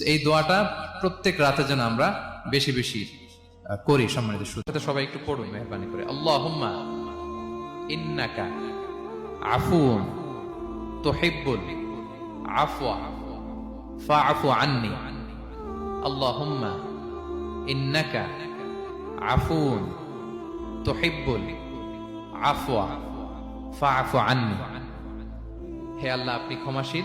এই দোয়াটা প্রত্যেক রাতে যেন আমরা বেশি বেশি করি সম্মানিত শ্রোতা। সবাই একটু পড়ুন, মেহরবানি করে। ইন্নাকা আফুন তুহিব্বুল আফওয়া, ফাআফু আন্নি। আল্লাহুম্মা ইন্নাকা আফুন আফওয়া আন্নি। হে আল্লাহ, আপনি ক্ষমাশীল।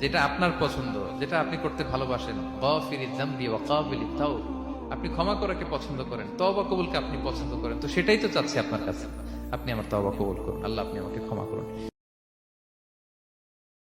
যেটা আপনার পছন্দ, যেটা আপনি করতে ভালোবাসেন। আপনি ক্ষমা করাকে পছন্দ করেন তবা কবুলকে আপনি পছন্দ করেন। তো সেটাই তো চাচ্ছি আপনার কাছে। আপনি আমার তবা কবুল করুন। আল্লাহ আপনি আমাকে ক্ষমা করুন।